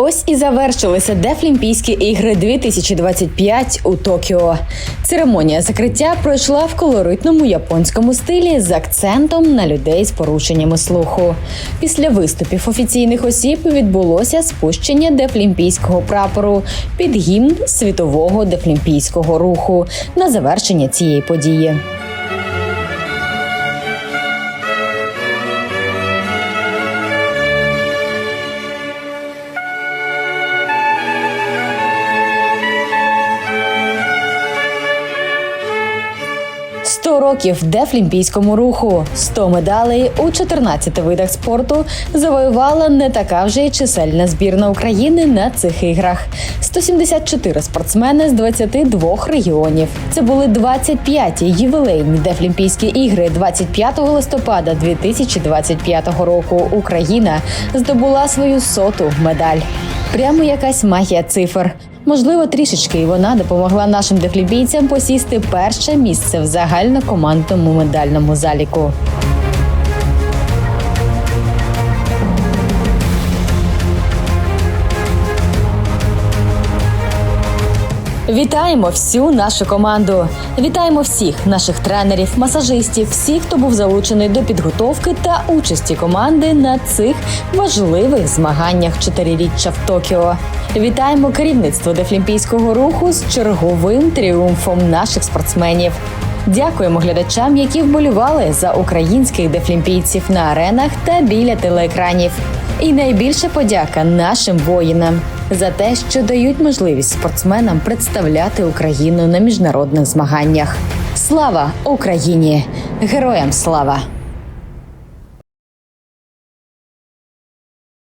Ось і завершилися Дефлімпійські ігри 2025 у Токіо. Церемонія закриття пройшла в колоритному японському стилі з акцентом на людей з порушеннями слуху. Після виступів офіційних осіб відбулося спущення дефлімпійського прапору під гімн світового дефлімпійського руху на завершення цієї події. «100 років дефлімпійському руху, 100 медалей у 14 видах спорту завоювала не така вже й чисельна збірна України на цих іграх. 174 спортсмени з 22 регіонів. Це були 25-ті ювілейні дефлімпійські ігри 25 листопада 2025 року. Україна здобула свою соту медаль. Прямо якась магія цифр. Можливо, трішечки і вона допомогла нашим дефлібійцям посісти перше місце в загальнокомандному медальному заліку. Вітаємо всю нашу команду. Вітаємо всіх наших тренерів, масажистів, всіх, хто був залучений до підготовки та участі команди на цих важливих змаганнях чотириріччя в Токіо. Вітаємо керівництво дефлімпійського руху з черговим тріумфом наших спортсменів. Дякуємо глядачам, які вболівали за українських дефлімпійців на аренах та біля телеекранів. І найбільша подяка нашим воїнам за те, що дають можливість спортсменам представляти Україну на міжнародних змаганнях. Слава Україні! Героям слава!